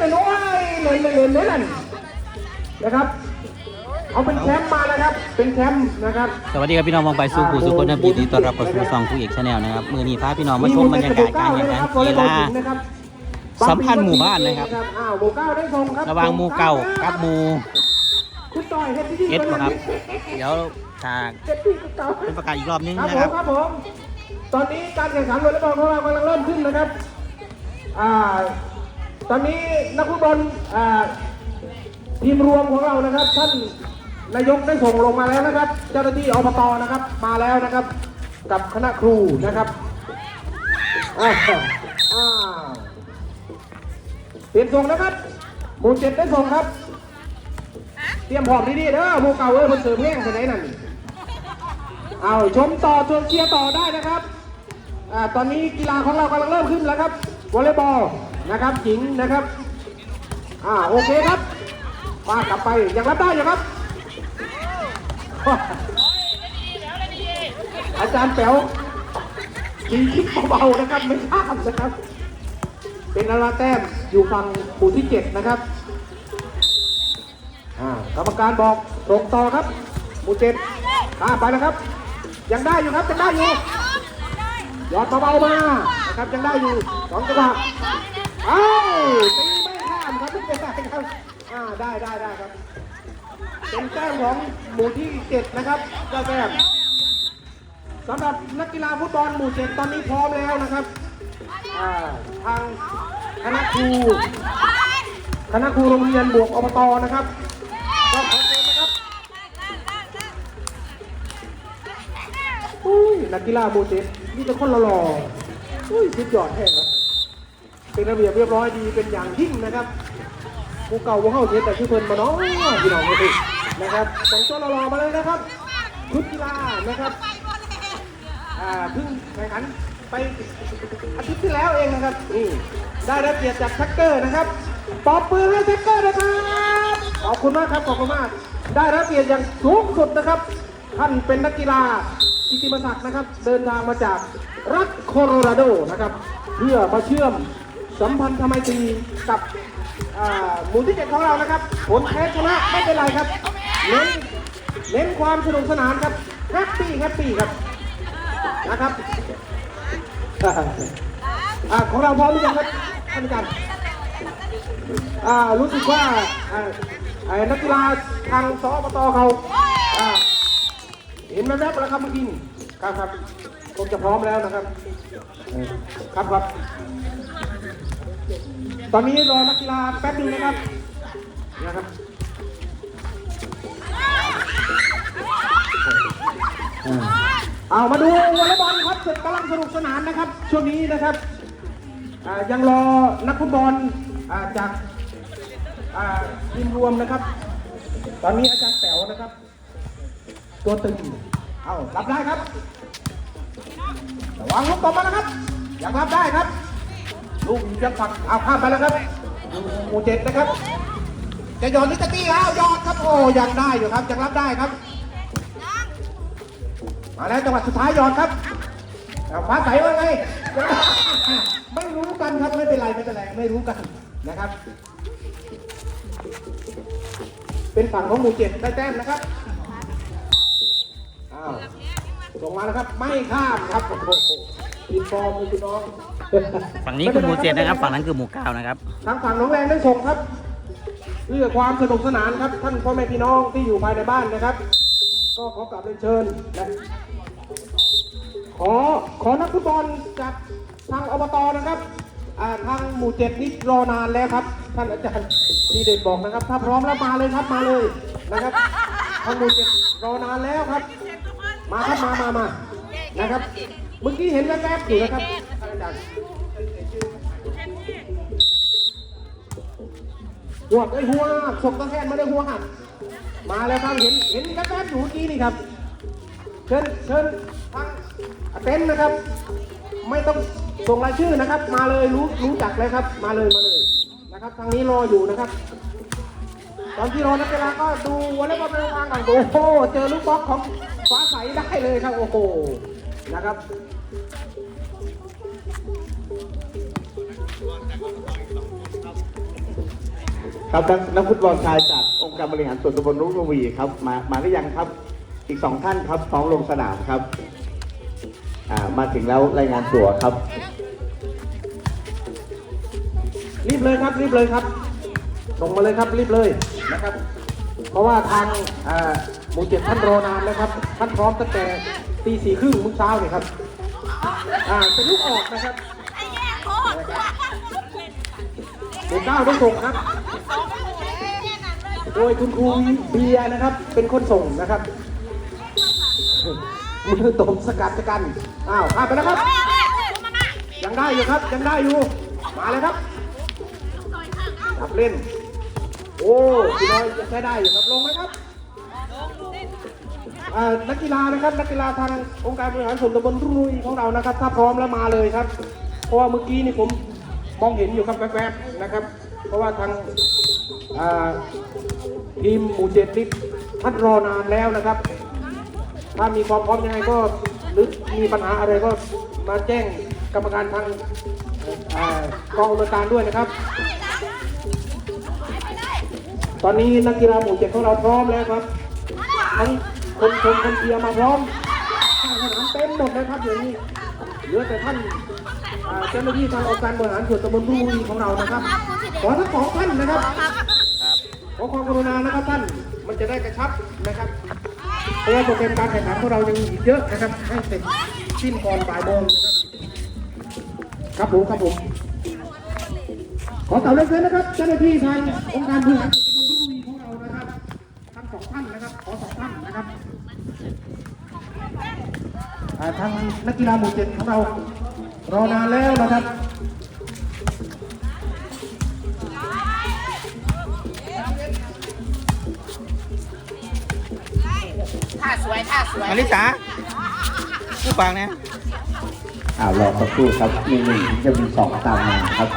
เลยน้อยเลยเลยเลยเลยนั่นนะครับ เอาเป็นแชมป์มานะครับ เป็นแชมป์นะครับ สวัสดีครับพี่น้องมองไปสู่ผู้สุคนนะครับยินดีต้อนรับเข้าสู่ช่องผู้เอกชาแนลนะครับ มือนี้พาพี่น้องมาชมบรรยากาศการแข่งขันกีฬาสัมพันธ์หมู่บ้านนะครับอ้าวหมู่เก้าได้ทรงครับระหว่างหมู่เก่ากับหมู่คุณต่อยเฮ็ดที่เอสครับ เดี๋ยวทางเฮ็ดที่เก่าเป็นประกาศอีกรอบนึงครับนะผครัมบครับผมตอนนี้การแข่งขันวอลเลย์บอลของเรากำลังเริ่มขึ้นนะครับ อ่า ตอนนี้นักฟุตบอลทีมรวมของเรานะครับ ท่านนายกได้ส่งลงมาแล้วนะครับ เจ้าหน้าที่อบตนะครับ มาแล้วนะครับ กับคณะครูนะครับเปลี่ยนส่งนะครับ หมู่เจ็ดได้ส่งครับ เตรียมพร้อมดีๆเด้อหมู่เก่าเอ้ยคนเสร์ฟแห้งไปไหนนั่นเอาชมต่อชมเชียร์ต่อได้นะครับอตอนนี้กีฬาของเรากำลังเริ่มขึ้นแล้วครับวอลเลย์บอล นะครับหญิงนะครับ อ่าโอเคครับป้ากลับไปยังรับได้อยู่ครับ อาจารย์แป๋วยิงคิดเบาๆนะครับไม่ข้ามนะครับ เป็นนาราแต้มอยู่ฝั่งหมู่ที่เจ็ดนะครับอ่ากรรมการบอกตรงต่อครับหมู่เจ็ดข้าไปนะครับ ยังได้อยู่ครับยังได้อยู่ยอดเบาๆมานะครับยังได้อยู่สองจังหวะ เอ้าตีไม่ข้ามครับไม่เป็นไรครับอ่าได้ได้ได้ครับ เป็นแต้มของหมู่ที่เจ็ดนะครับเจ้แต้มสำหรับนักกีฬาฟุตบอลหมู่เจ็ดตอนนี้พร้อมแล้วนะครับอ่าทางคณะครูคณะครูโรงเรียนบวกอบตนะครับก็ขอเชิญนะครับอุ้ยนักกีฬาโมเจ็ดนี่จะคนหล่ออุ้ยสุดยอดแท้ครับ เป็นระเบียบเรียบร้อยดีเป็นอย่างยิ่งนะครับผู้เก่าผู้เข้าเทสแต่ชื่อเพิ่นมาเนาะพี่น้องเลยนะครับแต่งตัวหล่อมาเลยนะครับชุดกีฬานะครับอ่าเพิ่งแข่งขันไปอาทิตย์ที่แล้วเองนะครับนี่ได้รับเกียรติจากแท็กเกอร์นะครับปอบปืนให้แท็กเกอร์นะครับขอบคุณมากครับขอบคุณมาก ได้รับเกียรติอย่างสูงสุดนะครับ ท่านเป็นนักกีฬากิติมศักดิ์นะครับ เดินทางมาจากรัฐโคโลราโดนะครับ เพื่อมาเชื่อม สัมพันธ์ทำไมตีกับหมู่ที่เจ็ดของเรานะครับผลแพ้ชนะไม่เป็นไรครับ เน้นเน้นความสนุกสนานครับแฮปปี้แฮปปี้ครับนะครับอของเราพร้อมหรือยังครับท่านอาจารย์รู้สึกว่านักกีฬาทางสอบตเขาเห็นแวบๆแล้วครับเมื่อกี้ครับครับคงจะพร้อมแล้วนะครับ ครับครับ ตอนนี้รอนักกีฬาแป๊บนึงนะครับนะครับเออเอามาดูวอลเลย์บอลครับศึกกำลังสนุกสนานนะครับ ช่วงนี้นะครับอ่ายังรอนักฟุตบอลอ่าจากอ่าทีมรวมนะครับ ตอนนี้อาจารย์แป๋วนะครับ ตัวตึงเอารับได้ครับระวังลูกตบมานะครับยังรับได้ครับ ลูกยังฝักเอาข้ามไปแล้วครับหมู่เจ็ดนะครับ จะหยอดหรือจะตีเอาหยอดครับโอ้ยังได้อยู่ครับยังรับได้ครับ มาแล้วจังหวะสุดท้ายยอดครับเอาฟ้าใสว่าไงไม่รู้กันครับไม่เป็นไรไม่เป็นไรไม่รู้กันนะครับ เป็นฝั่งของหมู่เจ็ดได้แต้มนะครับอ้าวส่งมาแล้วครับ ไม่ข้ามครับโอ้โห ผิดฟอร์มเลยพี่น้องฝั่งนี้คือหมู่เจ็ดนะครับ ฝั่งนั้นคือหมู่เก้านะครับ ทางฝั่งน้องแรงได้ส่งครับ เพื่อความสนุกสนานครับ ท่านพ่อแม่พี่น้องที่อยู่ภายในบ้านนะครับ ก็ขอกราบเรียนเชิญนะขอขอนักฟุตบอลจากทางอบตนะครับอ่าทางหมู่เจ็ดนี่รอนานแล้วครับ ท่านอาจารย์ดีเด่นบอกนะครับ ถ้าพร้อมแล้วมาเลยครับมาเลยนะครับทางหมู่เจ็ดรอนานแล้วครับ มาครับมามามานะครับ เมื่อกี้เห็นแวบๆอยู่นะครับหัวไอ้หัวศกตะแคงมาได้หัวหักมาแล้วครับเห็นเห็นแวบๆอยู่เมื่อกี้นี่ครับเชิญเชิญทางเต็นนะครับ ไม่ต้องส่งรายชื่อนะครับ มาเลยรู้รู้จักเลยครับ มาเลยมาเลยนะครับทางนี้รออยู่นะครับ ตอนที่รอนักกีฬาก็ดูวอลเลย์บอลในทางก่อนโอ้โหเจอลูกบอลของฟ้าใสได้เลยครับโอ้โห นะครับครับนักนักฟุตบอลชายจากองค์การบริหารส่วนตำบลรุ่งระวีครับ มามาหรือยังครับ อีกสองท่านครับพร้อมลงสนามครับอ่ามาถึงแล้วรายงานตัวครับ รีบเลยครับรีบเลยครับส่งมาเลยครับรีบเลยนะครับ เพราะว่าทางอ่า หมู่เจ็ดท่านรอนานนะครับ ท่านพร้อมตั้งแต่ตีสี่ครึ่งมื้อเช้าเนี่ยครับ อ่าเป็นลูกออกนะครับหมู่เก้าได้ส่งครับ โดยคุณครูเบียร์นะครับ เป็นคนส่งนะครับมือตบสกัดสกันอ้าวข้ามไปแล้วครับ ยังได้อยู่ครับ ยังได้อยู่ มาเลยครับขับเล่น โอ้พี่น้อยยังใช้ได้อยู่ครับลงไหมครับอ่า นักกีฬานะครับนักกีฬาทางองค์การบริหารส่วนตำบลรุ่งรุยของเรานะครับ ถ้าพร้อมแล้วมาเลยครับ เพราะว่าเมื่อกี้นี่ผมมองเห็นอยู่ครับแวบๆนะครับ เพราะว่าทางทีมหมู่เจ็ดนี่ท่านรอนานแล้วนะครับ ถ้ามีความพร้อมยังไงก็หรือมีปัญหาอะไรก็มาแจ้งกรรมการทางกองอำนวยการด้วยนะครับ ตอนนี้นักกีฬาหมู่เจ็ดของเราพร้อมแล้วครับทั้ง คนชมคนเชียร์มาพร้อมข้างสนามเต็มหมดนะครับอย่างนี้เหลือแต่ท่านอ่าเจ้าหน้าที่ทางองค์การบริหารส่วนตำบลรุ่งรีของเรานะครับ ขอทั้งสองท่านนะครับขอความกรุณานะครับท่านมันจะได้กระชับนะครับเพราะว่าโปรแกรมการแข่งขันของเรายังมีอีกเยอะนะครับให้เสร็จสิ้นก่อนบ่ายโมงนะครับครับผมครับผมขอเต่าเล็กๆนะครับเจ้าหน้าที่ทางองค์การบริหารส่วนตำบลรุ่งรีของเรานะครับทั้งสองท่านนะครับ ขอสองท่านนะครับอ่าทาง นักกีฬาหมู่เจ็ดของเรา รอนานแล้วนะครับท่าสวยท่าสวยอลิสาผู้ฟังนะอ่ารอสักครู่ครับมีหนึ่งถึงจะมีสองตามมาครับ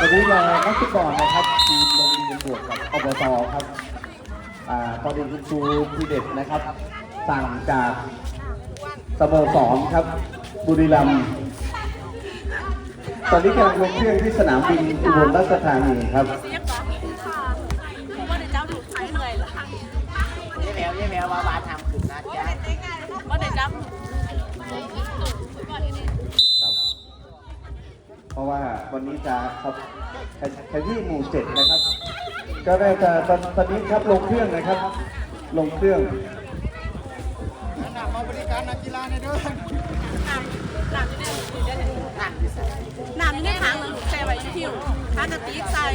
วันนี้เรานักฟุตบอลนะครับทีมโรงเรียนบวกกับอบตครับ ตอนนี้คุณครูพีเด็ดนะครับ สั่งจากสโมสรครับ บุรีรัมย์ตอนนี้กำลังลงเครื่องที่สนามบินอุบลราชธานีครับเดี๋ยวเจ้าถูกใช้เลยเหรอยี่แมวยี่แมวว่าบาทำขึ้นนะจ๊ะว่าเดี๋ยวเจ้าเพราะว่าวันนี้จะครับที่หมู่เจ็ดนะครับ ก็ได้จะตอนตอนนี้ครับลงเครื่องนะครับ ลงเครื่องน้ำนี่ได้ทางมันหลุดใส่ไว้ที่ผิวทางกระติกใส่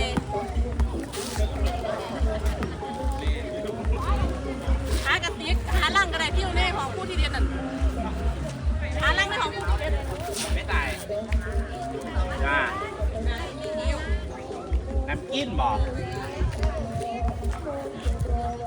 หากระติกหาล่างกระไดผิวในของผู้ที่เรียนนั่นหาล่างในของผู้ที่เรียนไม่ตายจ้าน้ำกินบอก โ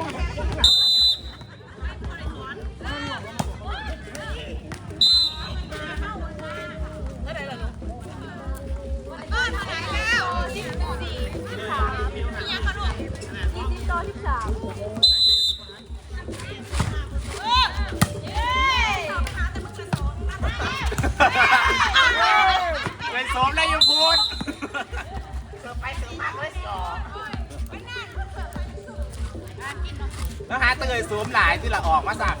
Oh, my God. แล้วหาเตยสูมหลายที่ละออกมาสั่ง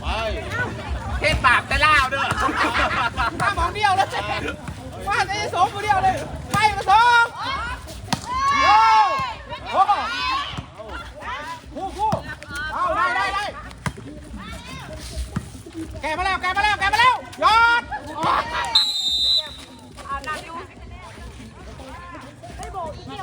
ไปเทศบาปแต่ล่าวเด้อมามองเดียวแล้วเจ๊ว่าจะสมคนเดียวเลยไปมาสองโอ้โหคู่คู่เอาได้ได้ได้แกมาแล้วแกมาแล้วแกมาแล้วยอด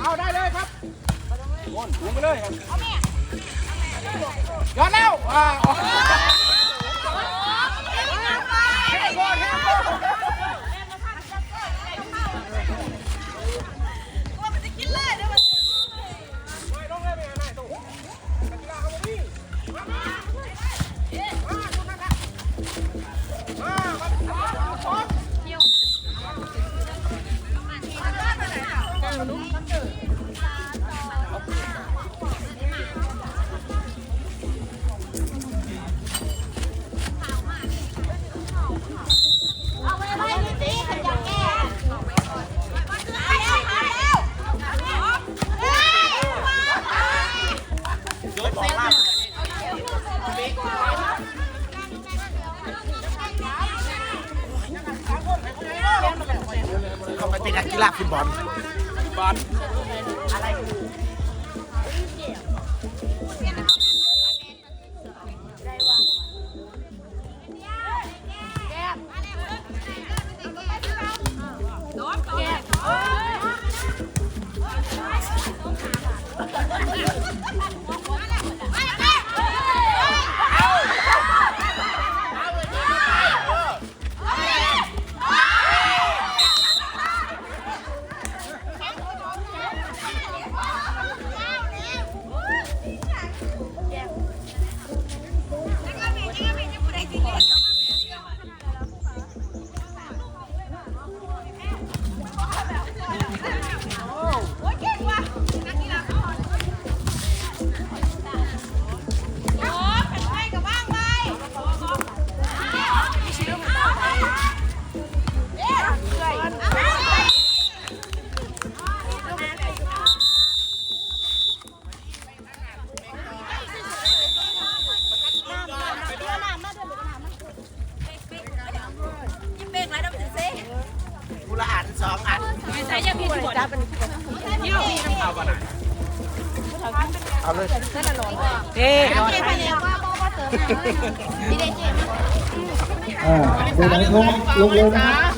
เอาได้เลยครับวนถูงไปเลยครับยอนแล้วอ่า เฮ้ยโอลเฮ้ยโอล เอาไว้ไว้ดิสิขันจะแก้เอาแล้วเอาแล้วเฮ้ยยกสองลำเขาไปเป็นนักกีฬาฟุตบอล ฟุตบอลเบ อ่าไหนลงลงเร็วนะครับนักกีฬาอ่าว่าจะ